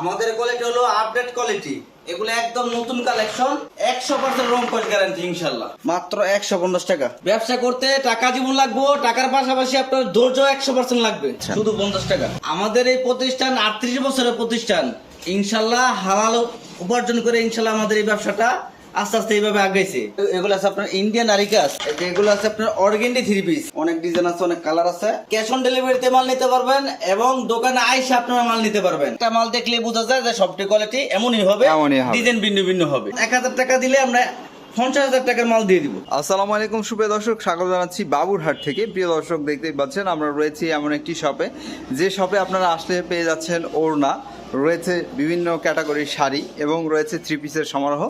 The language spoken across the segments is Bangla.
আমাদের কোয়ালিটি হলো আপডেট কোয়ালিটি এগুলো একদম নতুন কালেকশন একশো পার্সেন্ট রং কোয়ালিটি গ্যারান্টি ইনশাল্লাহ। মাত্র একশো পঞ্চাশ টাকা। ব্যবসা করতে টাকা জীবন লাগবো টাকার পাশাপাশি আপনার ধৈর্য একশো পার্সেন্ট লাগবে শুধু পঞ্চাশ টাকা। আমাদের এই প্রতিষ্ঠান আটত্রিশ বছরের প্রতিষ্ঠান ইনশাল্লাহ হালাল উপার্জন করে ইনশাল্লাহ আমাদের এই ব্যবসাটা আস্তে আস্তে এইভাবে আগাইছে। এগুলো আছে আপনার ইন্ডিয়ান আরিকাস। এগুলো আছে আপনার অর্গেন্ডি থ্রি পিস অনেক ডিজাইন আছে অনেক কালার আছে। ক্যাশ অন ডেলিভারিতে মাল নিতে পারবেন এবং দোকানে আইসে আপনারা মাল নিতে পারবেন। একটা মাল দেখলে বোঝা যায় যে সবটি কোয়ালিটি এমনই হবে এমনই হবে। ডিজাইন ভিন্ন ভিন্ন হবে। এক হাজার টাকা দিলে আমরা পঞ্চাশ হাজার টাকার মাল দিয়ে দিব। আসসালামু আলাইকুম সুপ্রিয় দর্শক স্বাগত জানাচ্ছি বাবুরহাট থেকে। প্রিয় দর্শক দেখতেই পাচ্ছেন আমরা রয়েছি এমন একটি শপে যে শপে আপনারা আসলে পেয়ে যাচ্ছেন ওড়না। রয়েছে বিভিন্ন ক্যাটাগরির শাড়ি এবং রয়েছে থ্রি পিসের সমারোহ।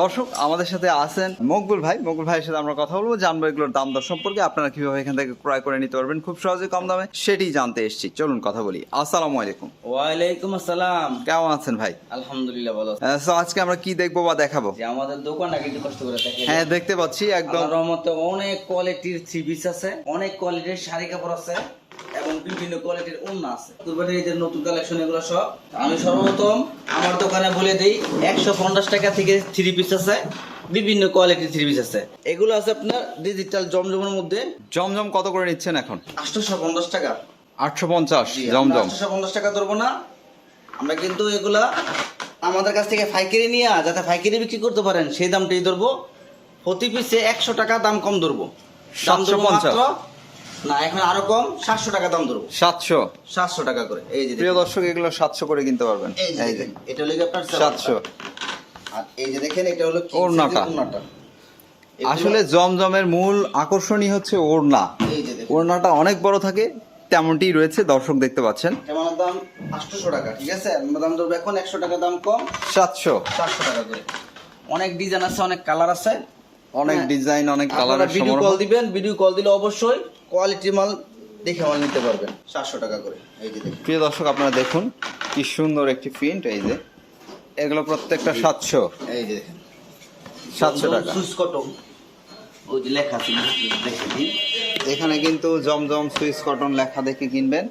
দর্শক আমাদের সাথে আছেন মকবুল ভাই। মকবুল ভাইয়ের সাথে আমরা কথা বলব জানব এগুলোর দাম দর সম্পর্কে। আপনারা কীভাবে এখান থেকে ক্রয় করে নিতে পারবেন খুব সহজে কম দামে সেটি জানতে এসেছি। চলুন কথা বলি। আসসালামু আলাইকুম। ওয়ালাইকুম আসসালাম। কেমন আছেন ভাই? আলহামদুলিল্লাহ ভালো। আজকে আমরা কি দেখব বা দেখাবো? আমাদের দোকানটা কিন্তু কষ্ট করে হ্যাঁ দেখতে পাচ্ছি একদম। রহমতে অনেক কোয়ালিটির থ্রি পিস আছে অনেক কোয়ালিটির শাড়ি কাপড় আছে। এবং বিভিন্ন কোয়ালিটির ওড়না আছে। কুরবানির ঈদের নতুন কালেকশন এগুলো সব আমি সর্বপ্রথম আমার দোকানে বলে দিই একশো পঞ্চাশ টাকা থেকে থ্রি পিস আছে বিভিন্ন কোয়ালিটির থ্রি পিস আছে। এগুলো আছে আপনার ডিজিটাল জমজমের মধ্যে। জমজম কত করে নিচ্ছেন এখন? আটশোশো পঞ্চাশ টাকা। আটশো পঞ্চাশ জমজম। আটশোশো পঞ্চাশ টাকা ধরবো না। আমরা কিন্তু এগুলা আমাদের কাছ থেকে ফাইকারি নিয়ে যাতে ফাইকারি বিক্রি করতে পারেন সেই দামটাই ধরবো। প্রতি পিসে একশো টাকা দাম কম ধরবো। দাম ধরবো মাত্র না এখন আরও কম সাতশো টাকা দাম ধরবো। সাতশো? সাতশো টাকা করে এই যে প্রিয় দর্শক এগুলো সাতশো করে কিনতে পারবেন। এই যে এটা হলো আপনার সাতশো আর এই যে দেখেন এটা হলো ওড়নাটা। ওড়নাটা। আসলে জমজমের মূল আকর্ষণই হচ্ছে ওড়না। ওড়নাটা অনেক বড় থাকে তেমনটি রয়েছে দর্শক দেখতে পাচ্ছেন। কেমন দাম? আটশোশো টাকা ঠিক আছে? দাম ধরবো এখন একশো টাকা দাম কম। সাতশো। চারশো টাকা করে। অনেক ডিজাইন আছে অনেক কালার আছে। অনেক হ্যাঁ। ডিজাইন অনেক কালার ভিডিও কল দিবেন ভিডিও কল দিলে অবশ্যই কোয়ালিটি মাল দেখে মাল নিতে পারবেন। সাতশো টাকা করে। এই যে প্রিয় দর্শক আপনারা দেখুন কি সুন্দর একটি প্রিন্ট এই যে। এগুলো প্রত্যেকটা সাতশো। এই যে দেখেন। সাতশো টাকা। সুইচ কটন ওই যে লেখা আছে দেখে দিন এখানে কিন্তু জমজম সুইস কটন লেখা দেখে কিনবেন।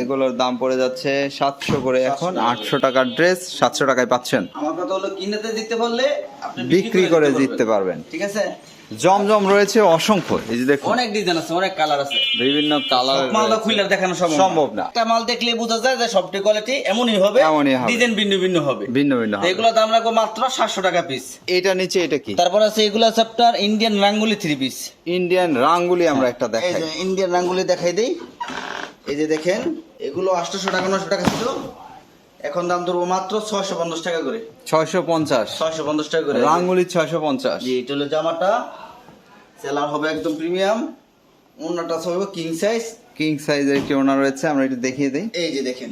এগুলোর দাম পড়ে যাচ্ছে সাতশো করে। এখন আটশো টাকার ড্রেস সাতশো টাকায় পাচ্ছেন। আমার কথা হলো কিনেতে দিতে পারলে বিক্রি করে দিতে পারবেন। ঠিক আছে? জমজম রয়েছে অসংখ্য। এই যে দেখুন। অনেক ডিজাইন আছে অনেক কালার আছে। বিভিন্ন কালার সব মালটা খুলে দেখানো সম্ভব সম্ভব না। একটা মাল দেখলে বোঝা যায় যে সবটি কোয়ালিটি এমনই হবে এমনই হবে। ডিজাইন ভিন্ন ভিন্ন হবে। ভিন্ন ভিন্ন হবে। এগুলো দাম রাখব মাত্র সাতশো টাকা পিস এটা নিচে এটা কি? তারপর আছে এগুলো আছে আপনার Indian rangoli three piece Indian rangoli আমরা একটা দেখাই এই যে ইন্ডিয়ান রাঙ্গুলি দেখাই দেই। এই যে দেখেন এগুলো আটশোশো টাকা নশো টাকা ছিল। এখন দাম ধরবো মাত্র ছয়শো পঞ্চাশ টাকা করে। ছয়শো পঞ্চাশ। ছয়শো পঞ্চাশ টাকা করে। রাঙ্গুলি ছয়শো পঞ্চাশ। জি এটা হলো জামাটা। সেলার হবে একদম প্রিমিয়াম অন্যটা হবে কিং সাইজ কিং সাইজের একটি ওড়না রয়েছে আমরা একটু দেখিয়ে দিই। এই যে দেখেন।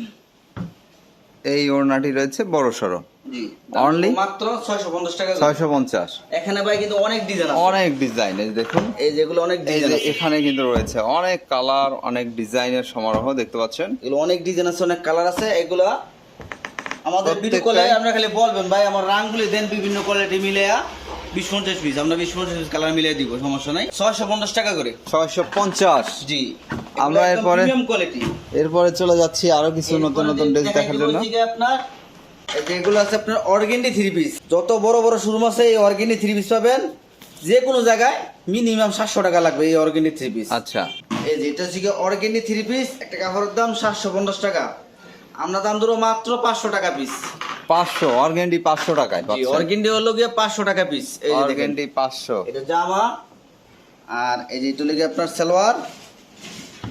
এই ওড়নাটি রয়েছে বড় সড়ো। জি। Only? মাত্র ছয়শো পঞ্চাশ টাকা। করে। ছয়শো পঞ্চাশ। এখানে ভাই কিন্তু অনেক ডিজাইন আছে। অনেক ডিজাইন এই দেখুন। এই যেগুলো অনেক ডিজাইন আছে। এখানে কিন্তু রয়েছে অনেক কালার অনেক ডিজাইনের সমারোহ দেখতে পাচ্ছেন? এগুলো অনেক ডিজাইন আছে অনেক কালার আছে। এগুলা আমাদের ভিডিও কলে আমরা খালি বলবেন ভাই আমার রাংগুলি দেন বিভিন্ন কোয়ালিটি মিলে বিশ পঞ্চাশ পিস আমরা বিশ পঞ্চাশ পিস কালার মিলিয়ে দিব সমস্যা নাই। ছয়শো পঞ্চাশ টাকা করে। ছয়শো পঞ্চাশ? জি। আমরা এরপরে- কোয়ালিটি এরপরে চলে যাচ্ছি আরও কিছু নতুন নতুন ড্রেস দেখার জন্য। আপনার যে এগুলো আছে আপনার অর্গেন্ডি থ্রি পিস যত বড় বড় শোরুম আছে এই অর্গেন্ডি থ্রি পিস পাবেন। যে কোনো জায়গায় মিনিমাম সাতশো টাকা লাগবে এই অর্গেন্ডি থ্রি পিস আচ্ছা। এই যে এটা হচ্ছে অর্গেন্ডি থ্রি পিস একটা কাপড়ের দাম সাতশো পঞ্চাশ টাকা। আমরা দাম ধরো মাত্র পাঁচশো টাকা পিস পাঁচশো অর্গেন্ডি পাঁচশো টাকায় অর্গেন্ডি হলো গিয়ে পাঁচশো টাকা পিস অর্গেন্ডি পাঁচশো। এটা জামা আর এই যে এটা হলো গিয়ে আপনার সালোয়ার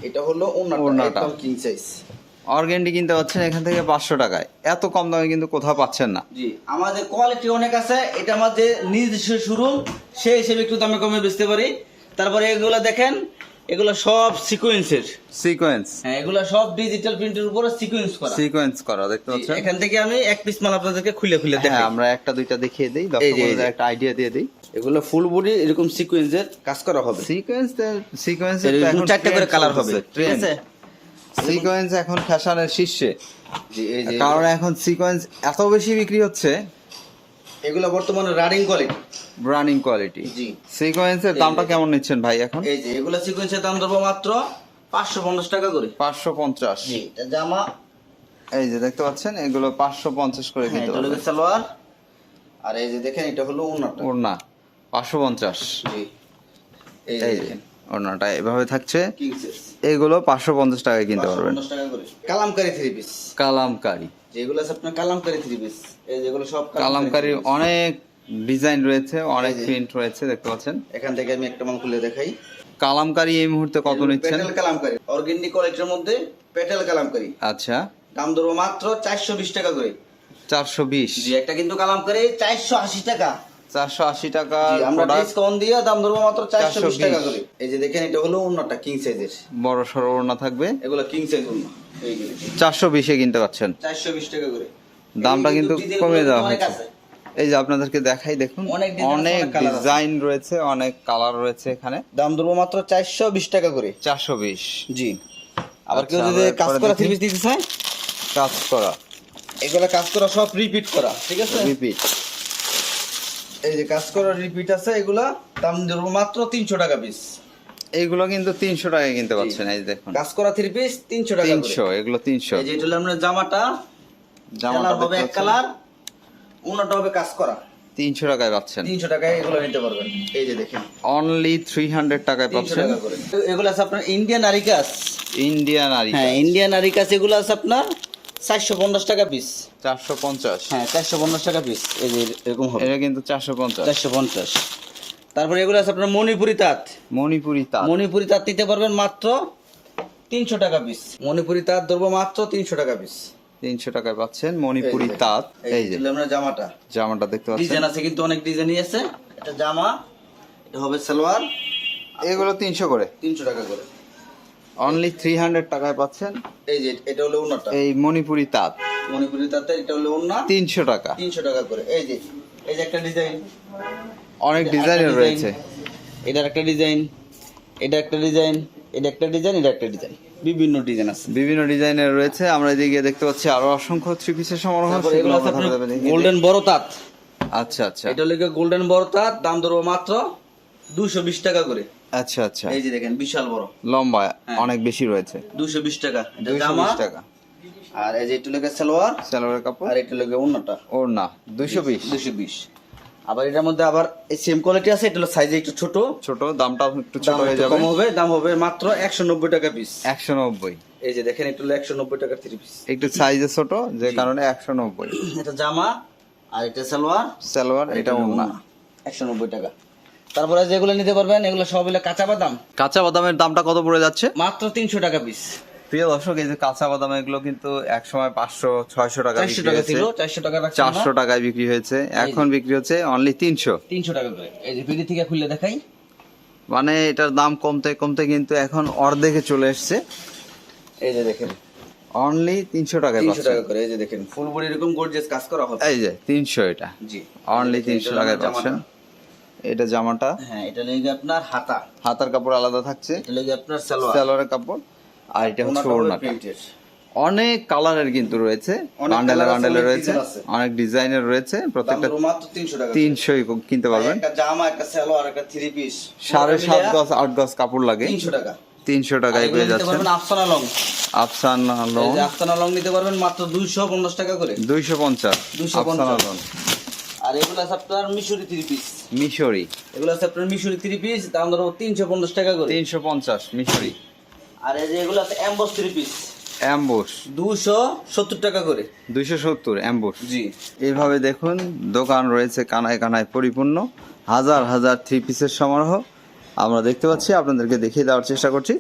এটা হলো ওনাটা কিং সাইজ অর্গেন্ডি কিনতে পাচ্ছেন এখান থেকে পাঁচশো টাকায়। এত কম দামে কিন্তু কোথাও পাচ্ছেন না। জি আমাদের কোয়ালিটি অনেক আছে এটা আমাদের নিজস্ব শোরুম সেই হিসেবে একটু দামে কমে বেচতে পারি। তারপরে এগুলো দেখেন এগুলো সব সিকোয়েন্সের সিকোয়েন্স হ্যাঁ এগুলো সব ডিজিটাল প্রিন্টের উপরে সিকোয়েন্স করা। সিকোয়েন্স করা দেখতে পাচ্ছেন? এখান থেকে আমি এক পিস মাল আপনাদেরকে খুলে খুলে হ্যাঁ দেখাই। আমরা একটা দুইটা দেখিয়ে দিই দর্শকদের একটা আইডিয়া দিয়ে দিই। এগুলো ফুল বডি এরকম সিকোয়েন্সের কাজ করা হবে। সিকোয়েন্স সিকোয়েন্স এরকম চারটে করে কালার হবে। ঠিক আছে? সিকোয়েন্স এখন ফ্যাশনের শীর্ষে। জি এই যে। কারণ এখন সিকোয়েন্স এত বেশি বিক্রি হচ্ছে এগুলো বর্তমানে রানিং কোয়ালিটি রানিং কোয়ালিটি জি। সিকোয়েন্সের দামটা কেমন নিচ্ছেন ভাই এখন? এই যে এগুলো সিকোয়েন্সের দাম ধরবো মাত্র পাঁচশো পঞ্চাশ টাকা করে। পাঁচশো পঞ্চাশ। জি এটা জামা। এই যে দেখতে পাচ্ছেন এগুলো পাঁচশো পঞ্চাশ করে হ্যাঁ কিনতে পারবেন সালোয়ার। আর এই যে দেখেন এটা হলো ওনাটা ওড়না পাঁচশো পঞ্চাশ। জি। এই দেখেন। ওড়নাটা এভাবে থাকছে। এগুলো পাঁচশো পঞ্চাশ টাকায় কিনতে পারবেন। 550 টাকা কালামকারী থ্রি পিস কালামকারি। যেগুলো আছে আপনার কালামকারী থ্রি পিস এই যেগুলো সব piece। অনেক ডিজাইন রয়েছে অনেক প্রিন্ট রয়েছে দেখতে পাচ্ছেন। এখান থেকে আমি একটা মাল খুলে দেখাই। কালামকারি এই মুহূর্তে কত নিচ্ছেন? পেটেল কালামকারী। অর্গেন্ডি কোয়ালিটির মধ্যে পেটেল কালামকারী। আচ্ছা। দাম ধরবো মাত্র চারশো বিশ টাকা করে। চারশো বিশ। একটা কিন্তু কালামকারী চারশো আশি টাকা। চারশো আশি টাকা আমরা ডিসকাউন্ট দিয়ে দাম ধরবো মাত্র চারশো বিশ 420 টাকা করে। এই যে দেখেন এটা হলো অন্যটা কিং সাইজের বড় সড়ো ওড়না থাকবে। এগুলো কিং সাইজ এইগুলো চারশো বিশে কিনতে পাচ্ছেন। চারশো বিশ টাকা করে। দামটা কিন্তু কমিয়ে দেওয়া অনেক হয়েছে। এই যে আপনাদেরকে দেখাই দেখুন অনেক। ডিজাইন রয়েছে অনেক কালার রয়েছে এখানে। দাম ধরবো মাত্র চারশো বিশ টাকা করে। চারশো বিশ। জি। আবার কেউ আচ্ছা, যদি কাজ করা। থ্রি পিস দিতে চায়? কাজ করা। এগুলো কাজ করা সব রিপিট করা ঠিক আছে? রিপিট এই যে কাজ করা রিপিট আছে এগুলা দাম মাত্র তিনশো টাকা পিস এইগুলো কিন্তু তিনশো টাকায় কিনতে পাচ্ছেন এই দেখুন। কাজ করা থ্রি পিস তিনশো টাকা। তিনশো এগুলো তিনশো। এই যে এটা হলো আপনার জামাটা। জামাটা হবে এক কালার অন্যটা হবে কাজ করা। তিনশো টাকায় পাচ্ছেন। তিনশো টাকায় এগুলো নিতে পারবেন। এই যে দেখেন। অনলি থ্রি হান্ড্রেড টাকায় পাচ্ছেন। এগুলো আছে আপনার ইন্ডিয়ান আরিকাস ইন্ডিয়ান আর হ্যাঁ ইন্ডিয়ান আরিকাস এগুলো আছে আপনার চারশো পঞ্চাশ টাকা পিস চারশো পঞ্চাশ। হ্যাঁ চারশো পঞ্চাশ টাকা পিস এই যে এরকম হবে। এটা কিন্তু চারশো পঞ্চাশ। চারশো পঞ্চাশ। তারপরে এগুলো আছে আপনার মণিপুরি তাঁত। মণিপুরি তাঁত। মণিপুরি তাঁত নিতে পারবেন মাত্র তিনশো টাকা পিস মণিপুরি তাঁত ধরবো মাত্র তিনশো টাকা পিস তিনশো টাকায় পাচ্ছেন মণিপুরি তাঁত। এই যে। আমরা জামাটা। জামাটা দেখতে পাচ্ছেন। ডিজাইন আছে কিন্তু অনেক ডিজাইনই আছে। এটা জামা এটা হবে সালোয়ার। এগুলো তিনশো করে। তিনশো টাকা করে। অনলি থ্রি হান্ড্রেড টাকায় পাচ্ছেন। এই যে এটা হলো ওনাটা এই মণিপুরি তাঁত। মণিপুরি তাঁতে এটা হলো ওনা তিনশো টাকা। তিনশো টাকা করে। এই যে এই যে একটা ডিজাইন। অনেক ডিজাইনের রয়েছে। এটার একটা ডিজাইন। এটা একটা ডিজাইন। এটা একটা ডিজাইন এটা একটা ডিজাইন। বিভিন্ন ডিজাইন আছে। বিভিন্ন ডিজাইনের রয়েছে। আমরা এদিকে দেখতে পাচ্ছি আরও অসংখ্য থ্রি পিসের সমারোহ। গোল্ডেন বড় তাঁত। আচ্ছা আচ্ছা। এটা হলো গোল্ডেন বড় তাঁত। দাম ধরবো মাত্র দুশো বিশ টাকা করে। আচ্ছা আচ্ছা। এই যে দেখেন বিশাল বড়। লম্বা হ্যাঁ। অনেক বেশি রয়েছে। দুশো বিশ টাকা। এটা জামা বিশ টাকা। আর এই যে এটা লেগে সালোয়ার। সালোয়ারের কাপড়। আর এটা লেগে অন্যটা ওর না দুইশো বিশ। দুশো বিশ। আবার এটার মধ্যে আবার এই সেম কোয়ালিটি আছে এটা হলো সাইজে একটু ছোট। ছোট দামটাও একটু ছোট হয়ে যাবে। কম হবে দাম হবে মাত্র একশো নব্বই টাকা পিস একশো নব্বই। এই যে দেখেন একশো নব্বই টাকার থ্রি পিস একটু সাইজে ছোট যে কারণে একশো নব্বই। এটা জামা আর এটা সালোয়ার। সালোয়ার এটা ওর না একশো নব্বই টাকা। তারপরে যেগুলো নিতে পারবেন এগুলো সব হলো কাঁচা বাদাম। কাঁচা বাদামের দামটা কত পড়ে যাচ্ছে? মাত্র তিনশো টাকা পিস প্রিয় দর্শক এই যে কাঁচা বাদাম এগুলো কিন্তু এক সময় পাঁচশো ছয়শো টাকা চারশো বিক্রি হয়েছে। চারশো টাকা টাকায় বিক্রি হয়েছে। এখন বিক্রি হচ্ছে অনলি তিনশো। তিনশো টাকা করে। এই যে পিড়ি থেকে খুলে দেখাই। মানে এটার দাম কমতে কমতে কিন্তু এখন অর্ধেকে চলে এসছে। এই যে দেখেন। অনলি তিনশো টাকায় তিনশো টাকা করে। এই যে দেখেন ফুল বডি এরকম গর্জিয়াস কাজ করা হবে এই যে তিনশো এটা। জি। অনলি তিনশো টাকায় পাচ্ছেন। এটা জামাটা। হ্যাঁ এটা লেগে আপনার হাতা। হাতার কাপড় আলাদা থাকছে। এটা লেগে আপনার সালোয়ার। সালোয়ারের কাপড়। আর এটা হচ্ছে ওড়নাটা। অনেক কালারের কিন্তু রয়েছে। বান্ডেলে বান্ডেলে রয়েছে। অনেক ডিজাইনের রয়েছে। প্রত্যেকটা মাত্র তিনশো টাকা। তিনশোই কিনতে পারবেন। একটা জামা একটা সালোয়ার একটা থ্রি পিস সাড়ে সাত গজ আট গজ কাপড় লাগে। তিনশো টাকা। তিনশো টাকায় পেয়ে যাচ্ছেন। আফসানা লং। আফসান এই যে আফসানা লং নিতে পারবেন মাত্র দুইশো পঞ্চাশ টাকা করে। দুইশো পঞ্চাশ। 250 আর এগুলো আছে আপনার মিশরি থ্রি পিস মিশরি। এগুলো আছে আপনার মিশরি থ্রি পিস দাম ধরো তিনশো পঞ্চাশ টাকা করে। তিনশো পঞ্চাশ মিশরি। আর এই যে এগুলো আছে অ্যাম্বস থ্রি পিস অ্যাম্বুশ দুশো সত্তর টাকা করে। দুইশো সত্তর অ্যাম্বুশ জি। এইভাবে দেখুন দোকান রয়েছে কানায় কানায় পরিপূর্ণ। হাজার হাজার থ্রি পিসের সমারোহ। আমরা দেখতে পাচ্ছি আপনাদেরকে দেখিয়ে দেওয়ার চেষ্টা করছি।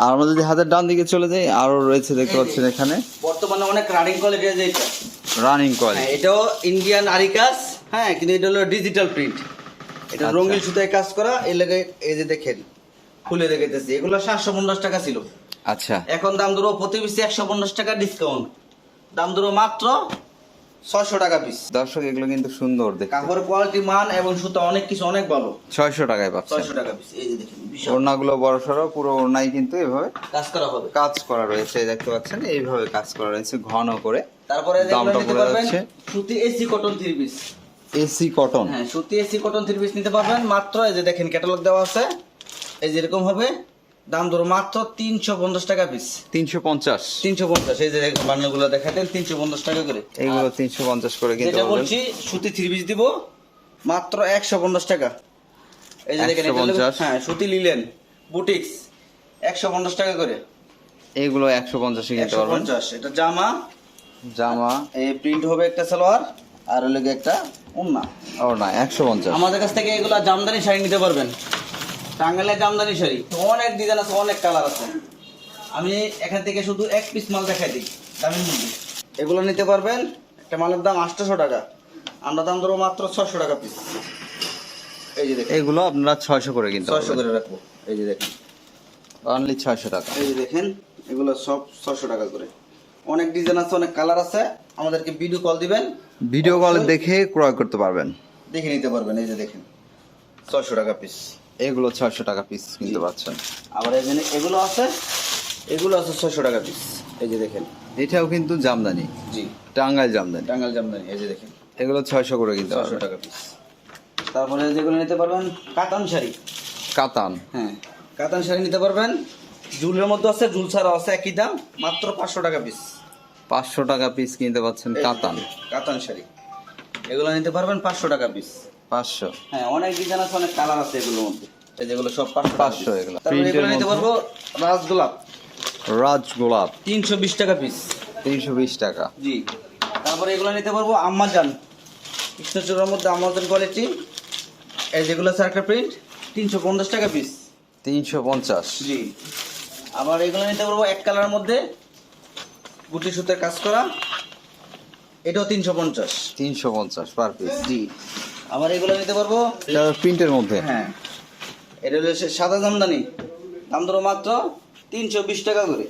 আর আমরা যদি হাতের ডান দিকে চলে যাই আরও রয়েছে দেখতে পাচ্ছেন এখানে। বর্তমানে অনেক রানিং এটা রানিং হ্যাঁ কোয়ালিটি এটাও ইন্ডিয়ান আরিকাস হ্যাঁ কিন্তু এটা হলো ডিজিটাল প্রিন্ট এটা আচ্ছা। রঙিন সুতায় কাজ করা এই লাগে এই যে দেখেন খুলে দেখাইতেছি। এগুলো সাতশো পঞ্চাশ টাকা ছিল। আচ্ছা। এখন দাম ধরো প্রতি পিসে একশো পঞ্চাশ টাকা ডিসকাউন্ট দাম ধরো মাত্র ছয়শো টাকা পিস দর্শক এগুলো কিন্তু সুন্দর দেখতে। কাপড় কোয়ালিটি মান এবং সুতা অনেক কিছু অনেক ভালো। ছয়শো টাকায় পাচ্ছেন। ছয়শো টাকা পিস এই যে দেখেন ওড়নাগুলো বড় সড়ো পুরো ওড়নাই কিন্তু এভাবে কাজ করা হবে। কাজ করা রয়েছে দেখতে পাচ্ছেন এইভাবে কাজ করা রয়েছে ঘন করে। তারপরে দামটা পড়ে যাচ্ছে? সুতি AC cotton three piece AC cotton হ্যাঁ সুতি এসি কটন থ্রি পিস নিতে পারবেন। মাত্র এই যে দেখেন ক্যাটালগ দেওয়া আছে। এই যে এরকম হবে। দাম ধরো মাত্র তিনশো পঞ্চাশ টাকা পিস তিনশো পঞ্চাশ। তিনশো পঞ্চাশ এই যে বান্ডেলগুলো দেখাতেন তিনশো পঞ্চাশ টাকা করে। এইগুলো তিনশো পঞ্চাশ করে কিনতে যেটা বলছি সুতি থ্রি পিস দিব মাত্র একশো পঞ্চাশ টাকা। এই যে দেখেন এটা হলো- 150 হ্যাঁ সুতি লিলেন বুটিক্স একশো পঞ্চাশ টাকা করে। এইগুলো একশো পঞ্চাশে কিনতে পারবেন। পঞ্চাশ এটা জামা। জামা। এই প্রিন্ট হবে একটা সালোয়ার আর হলো একটা উন্না ও না একশো পঞ্চাশ। আমাদের কাছ থেকে এগুলো জামদানি শাড়ি নিতে পারবেন। টাঙ্গাইলের জামদানি শাড়ি। অনেক ডিজাইন আছে অনেক কালার আছে। আমি এখান থেকে শুধু এক পিস মাল দেখাই দিই দামের মধ্যে। এগুলো নিতে পারবেন একটা মালের দাম আটশোশো টাকা। আমরা দাম ধরো মাত্র ছশো টাকা পিস এই যে দেখেন। এগুলো আপনারা ছয়শো করে কিনতে ছয়শো করে রাখব। এই যে দেখেন। অনলি ছয়শো টাকা। এই যে দেখেন এগুলো সব ছশো টাকা করে। অনেক ডিজাইন আছে অনেক কালার আছে। আমাদেরকে ভিডিও কল দিবেন। ভিডিও কল দেখে ক্রয় করতে পারবেন। দেখে নিতে পারবেন এই যে দেখেন। ছশো টাকা পিস এগুলো ছয়শো টাকা পিস কিনতে পারছেন আবার এখানে এগুলো আছে এগুলো আছে ছয়শো টাকা পিস এই যে দেখেন। এটাও কিন্তু জামদানি। জি। টাঙ্গাইল জামদানি। টাঙ্গাল জামদানি এই যে দেখেন। এগুলো ছয়শো করে কিনতে পারবেন। টাকা পিস তারপরে যেগুলো নিতে পারবেন কাতান শাড়ি। কাতান। হ্যাঁ কাতান শাড়ি নিতে পারবেন। জুলের মধ্যে আছে জুল ছাড়া আছে একই দাম মাত্র পাঁচশো টাকা পিস পাঁচশো টাকা পিস কিনতে পাচ্ছেন কাতান। কাতান শাড়ি। এগুলো নিতে পারবেন পাঁচশো টাকা পিস পাঁচশো। হ্যাঁ অনেক ডিজাইন আছে অনেক কালার আছে এগুলোর মধ্যে। এই যেগুলো সব পাঁচশো 500 এগুলো। তারপরে এগুলো নিতে পারব রাজগোলাপ। রাজগোলাপ। তিনশো বিশ টাকা পিস তিনশো বিশ টাকা। জি। তারপরে এগুলো নিতে পারব আম্মাজান। কৃষ্ণচূড়ার মধ্যে আমাজন কোয়ালিটি এই যেগুলো আছে একটা প্রিন্ট তিনশো পঞ্চাশ টাকা পিস তিনশো পঞ্চাশ। জি। আবার এগুলো নিতে পারব এক কালারের মধ্যে। গুটি সুতের কাজ করা। এটাও তিনশো পঞ্চাশ। তিনশো পঞ্চাশ পার পিস জি। আবার এগুলো নিতে পারব? প্রিন্টের মধ্যে। হ্যাঁ। এটা হলো সাদা জামদানি। দাম ধরো মাত্র তিনশো বিশ টাকা করে।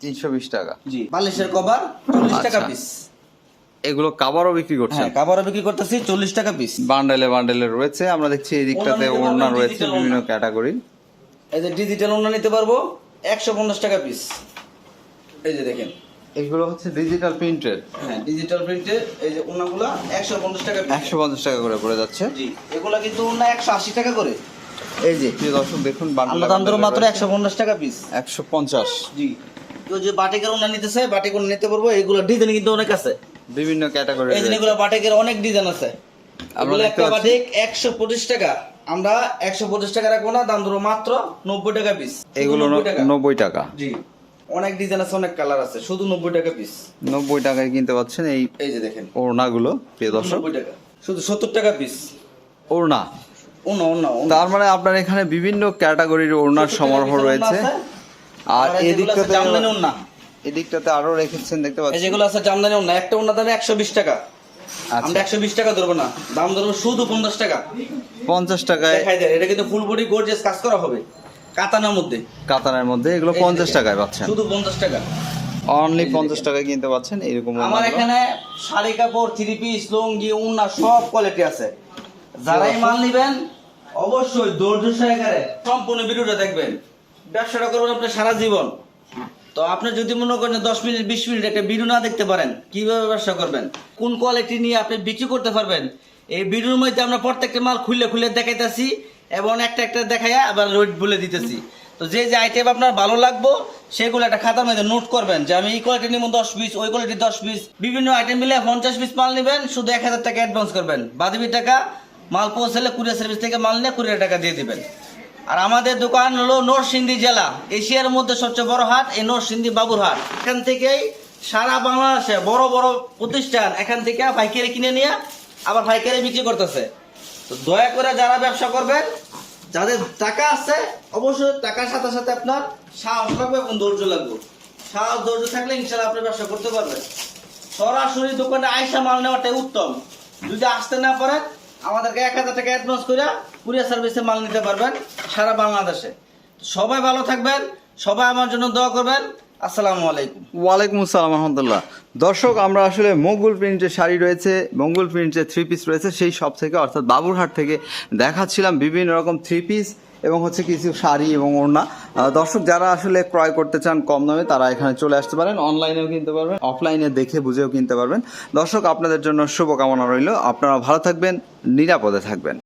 তিনশো বিশ টাকা। জি বালিশের কভার চল্লিশ টাকা আচ্ছা। পিস এগুলো কাবারও বিক্রি করছেন? হ্যাঁ কাভারও বিক্রি করতেছি চল্লিশ টাকা পিস বান্ডেলে বান্ডেলে রয়েছে আমরা দেখছি এই দিকটাতে ওড়না ওড়না রয়েছে বিভিন্ন ক্যাটাগরি এই যে ডিজিটাল ওনা নিতে পারব একশো পঞ্চাশ টাকা পিস এই যে দেখেন এগুলো হচ্ছে ডিজিটাল প্রিন্টেড হ্যাঁ ডিজিটাল প্রিন্টের এই যে ওনাগুলো একশো পঞ্চাশ টাকা একশো পঞ্চাশ টাকা করে পড়ে যাচ্ছে। জি এগুলা কিন্তু ওনা একশো আশি টাকা করে। এই যে প্রিয় দর্শক দেখুন আমরা দাম ধরো মাত্র একশো পঞ্চাশ টাকা পিস একশো পঞ্চাশ। জি তো যে বাটিকের ওনা নিতে ওনা নিতে পারব এগুলো ডিজাইন কিন্তু অনেক আছে। বিভিন্ন ক্যাটাগরি এই বাটিকের অনেক ডিজাইন আছে। আমরা এগুলো একটা বাটিক একশো পঁচিশ টাকা। আমরা একশো পঁচিশ টাকা রাখব না দাম ধরো মাত্র নব্বই টাকা পিস এগুলো নব্বই টাকা। জি। অনেক ডিজাইন আছে অনেক কালার আছে শুধু নব্বই টাকা পিস নব্বই টাকায় কিনতে পাচ্ছেন এই এই যে দেখেন। ওড়নাগুলো প্রিয় দর্শক। নব্বই টাকা। শুধু সত্তর টাকা পিস ওড়না। অন্য তার মানে আপনার এখানে বিভিন্ন ক্যাটাগরির ওড়নার সমারোহ রয়েছে। আর এদিকটাতে জামদানি ওন্না এদিকটাতে আরও রেখেছেন দেখতে পাচ্ছেন। যেগুলো আছে জামদানি ওন্না একটা ওন্না দাম একশো বিশ টাকা। আচ্ছা। আমরা একশো বিশ টাকা ধরবো না দাম ধরবো শুধু পঞ্চাশ টাকা। পঞ্চাশ টাকায় এটা কিন্তু ফুল বডি গর্জিয়াস কাজ করা হবে। কাতানার মধ্যে। কাতানের মধ্যে এগুলো পঞ্চাশ টাকায় পাচ্ছেন। শুধু পঞ্চাশ টাকা। অনলি পঞ্চাশ টাকায় কিনতে পাচ্ছেন এরকম আমার এখানে শাড়ি কাপড় থ্রি পিস লুঙ্গি উন্না সব কোয়ালিটি আছে। যারাই মাল নেবেন অবশ্যই ধৈর্য সহকারে সম্পূর্ণ ভিডিওটা দেখবেন। ব্যবসাটা করবেন আপনার সারা জীবন। তো আপনি যদি মনে করেন দশ মিনিট বিশ মিনিট একটা ভিডিও না দেখতে পারেন কীভাবে ব্যবসা করবেন? কোন কোয়ালিটি নিয়ে আপনি বিক্রি করতে পারবেন? এই ভিডিওর মধ্যে আমরা প্রত্যেকটা মাল খুলে খুলে দেখাইতেছি। এবং একটা একটা দেখাইয়া আবার রেট বলে দিতেছি। তো যে যে আইটেম আপনার ভালো লাগবো, সেগুলো একটা খাতার মধ্যে নোট করবেন যে আমি এই কোয়ালিটি নিব দশ পিস ওই কোয়ালিটি দশ পিস বিভিন্ন আইটেম মিলে পঞ্চাশ পিস মাল নেবেন, শুধু এক হাজার টাকা অ্যাডভান্স করবেন। বাদবি টাকা মাল পৌঁছালে কুরিয়ার সার্ভিস থেকে মাল নিয়ে কুড়ি টাকা দিয়ে দেবেন। আর আমাদের দোকান হলো নরসিংদী জেলা, এশিয়ার মধ্যে সবচেয়ে বড় হাট, এই নরসিংদী বাবুর হাট। এখান থেকেই সারা বাংলাদেশে বড় বড় প্রতিষ্ঠান এখান থেকে পাইকারি কিনে নিয়ে আবার পাইকারি বিক্রি করতেছে। তো দয়া করে যারা ব্যবসা করবেন, যাদের টাকা আছে, অবশ্যই টাকার সাথে সাথে আপনার সাহস লাগবে, এবং ধৈর্য লাগবে। সাহস, ধৈর্য থাকলে ইনশাল্লাহ আপনি ব্যবসা করতে পারবেন। সরাসরি দোকানে আইসা মাল নেওয়াটাই উত্তম। যদি আসতে না পারেন, আমাদেরকে এক হাজার টাকা অ্যাডভান্স করে কুরিয়ার সার্ভিসে মাল নিতে পারবেন সারা বাংলাদেশে। সবাই ভালো থাকবেন, সবাই আমার জন্য দোয়া করবেন। আসসালামু আলাইকুম। ওয়ালাইকুম আসসালাম রহমতুল্লাহ। দর্শক, আমরা আসলে মঙ্গল প্রিন্টের শাড়ি রয়েছে, মঙ্গল প্রিন্টের থ্রি পিস রয়েছে, সেই সব থেকে, অর্থাৎ বাবুরহাট থেকে দেখাচ্ছিলাম বিভিন্ন রকম থ্রি পিস এবং হচ্ছে কিছু শাড়ি এবং ওড়না। দর্শক, যারা আসলে ক্রয় করতে চান কম দামে, তারা এখানে চলে আসতে পারেন অনলাইনেও কিনতে পারবেন অফলাইনে দেখে বুঝেও কিনতে পারবেন। দর্শক, আপনাদের জন্য শুভকামনা রইল। আপনারা ভালো থাকবেন, নিরাপদে থাকবেন।